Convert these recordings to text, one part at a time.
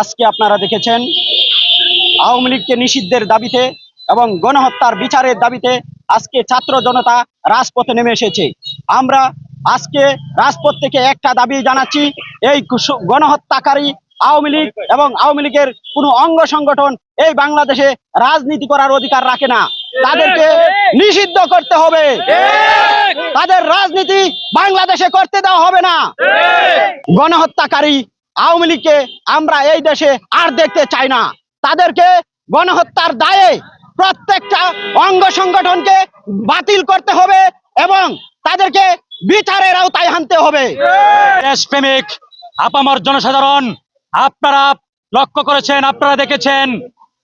আজকে আপনারা দেখেছেন আওয়ামী লীগকে নিষিদ্ধের দাবিতে এবং গণহত্যার বিচারের দাবিতে আজকে ছাত্র জনতা রাজপথে নেমে এসেছে। আমরা আজকে রাজপথ থেকে একটা দাবি জানাচ্ছি এই গণহত্যাকারী আওয়ামী লীগ এবং আওয়ামী লীগের কোনো অঙ্গ সংগঠন এই বাংলাদেশে রাজনীতি করার অধিকার রাখে না। তাদেরকে নিষিদ্ধ করতে হবে। তাদের রাজনীতি বাংলাদেশে করতে দেওয়া হবে না। গণহত্যাকারী আওয়ামী লীগকে আমরা এই দেশে আর দেখতে চাই না। তাদেরকে গণহত্যার দায়ে প্রত্যেকটা অঙ্গ সংগঠনকে বাতিল করতে হবে এবং তাদেরকে বিচারের আওতায় আনতে হবে। দেশপ্রেমিক, আপামর জনসাধারণ, আপনারা লক্ষ্য করেছেন, আপনারা দেখেছেন,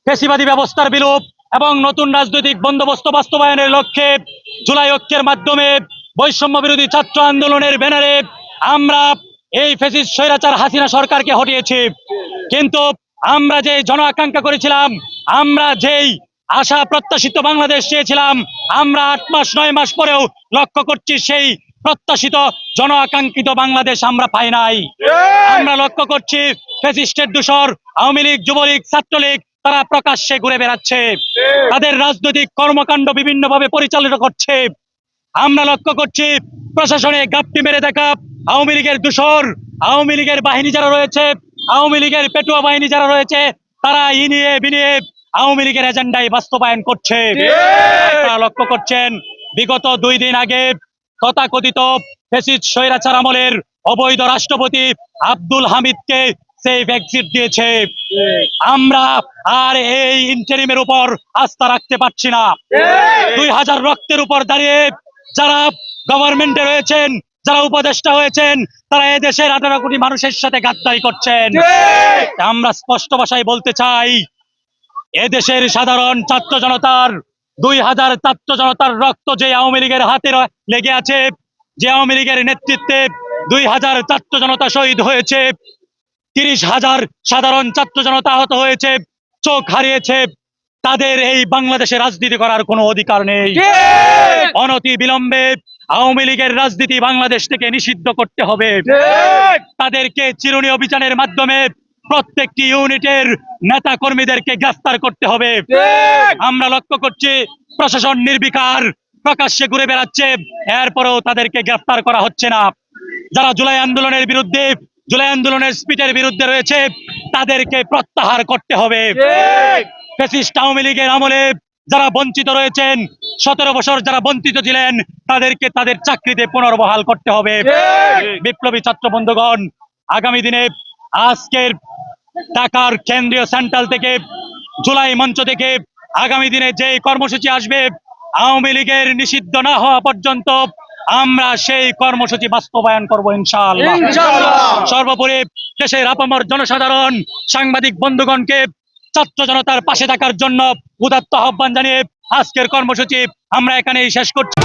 ফেসিবাদী ব্যবস্থার বিলোপ এবং নতুন রাজনৈতিক বন্দোবস্ত বাস্তবায়নের লক্ষ্যে জুলাই ঐক্যের মাধ্যমে বৈষম্য বিরোধী ছাত্র আন্দোলনের ব্যানারে আমরা এই ফেসিস স্বৈরাচার হাসিনা সরকারকে হটিয়েছি। কিন্তু আমরা যে জন আকাঙ্ক্ষা করেছিলাম আমরা যেই আশা প্রত্যাশিত বাংলাদেশ চেয়েছিলাম আমরা আট মাস নয় মাস পরেও লক্ষ্য করছি সেই প্রত্যাশিত জন আকাঙ্ক্ষিত বাংলাদেশ আমরা পাই নাই। আমরা লক্ষ্য করছি ফেসিস্টের দূষর আওয়ামী লীগ যুবলীগ ছাত্রলীগ তারা প্রকাশ্যে ঘুরে বেড়াচ্ছে। তাদের রাজনৈতিক কর্মকাণ্ড বিভিন্নভাবে পরিচালিত করছে। আমরা লক্ষ্য করছি প্রশাসনে গাপটি মেরে দেখা আওয়ামী লীগের দূষর আওয়ামী লীগের বাহিনী যারা রয়েছে আওয়ামী লীগের পেটুয়া বাহিনী যারা রয়েছে তারা ইনিয়ে বিনিয়ে আওয়ামী লীগের এজেন্ডাই বাস্তবায়ন করছে। আপনারা লক্ষ্য করছেন বিগত দুই দিন আগে তথাকথিত ফেসিদ স্বৈরাচার আমলের অবৈধ রাষ্ট্রপতি আব্দুল হামিদকে সেই এক্সিট দিয়েছে। আমরা আর এই ইন্টারিমের উপর আস্থা রাখতে পারছি না। দুই হাজার রক্তের উপর দাঁড়িয়ে যারা গভর্নমেন্টে রয়েছেন যারা উপদেষ্টা হয়েছেন তারা এই দেশের আঠারো কোটি মানুষের সাথে গাদ্দারি করছেন। আমরা স্পষ্ট ভাষায় বলতে চাই এ দেশের সাধারণ ছাত্র জনতার দুই হাজার ছাত্র জনতার রক্ত যে আওয়ামী লীগের হাতে লেগে আছে যে আওয়ামী লীগের নেতৃত্বে দুই হাজার ছাত্র জনতা শহীদ হয়েছে তিরিশ হাজার সাধারণ ছাত্র জনতা আহত হয়েছে চোখ হারিয়েছে তাদের এই বাংলাদেশে রাজনীতি করার কোনো অধিকার নেই। অনতি বিলম্বে আওয়ামী লীগের রাজনীতি বাংলাদেশ থেকে নিষিদ্ধ করতে হবে। তাদেরকে চিরুনি অভিযানের মাধ্যমে প্রত্যেকটি ইউনিটের নেতা কর্মীদেরকে গ্রেফতার করতে হবে। আমরা লক্ষ্য করছি প্রশাসন নির্বিকার প্রকাশ্যে ঘুরে বেড়াচ্ছে এরপরেও তাদেরকে গ্রেফতার করা হচ্ছে না। যারা জুলাই আন্দোলনের বিরুদ্ধে জুলাই আন্দোলনের স্পিডের বিরুদ্ধে রয়েছে তাদেরকে প্রত্যাহার করতে হবে। আওয়ামী লীগের আমলে যারা বঞ্চিত রয়েছেন সতেরো বছর যারা বঞ্চিত ছিলেন তাদেরকে তাদের চাকরিতে পুনর্বহাল করতে হবে। বিপ্লবী ছাত্র বন্ধুগণ আগামী দিনে আজকের ঢাকার কেন্দ্রীয় সেন্ট্রাল থেকে জুলাই মঞ্চ থেকে আগামী দিনে যে কর্মসূচি আসবে আওয়ামী লীগের নিষিদ্ধ না হওয়া পর্যন্ত আমরা সেই কর্মসূচি বাস্তবায়ন করব ইনশাআল্লাহ। সর্বোপরি দেশের আপামর জনসাধারণ সাংবাদিক বন্ধুগণকে ছাত্র জনতার পাশে থাকার জন্য উদাত্ত আহ্বান জানিয়ে আজকের কর্মসূচি আমরা এখানেই শেষ করছি।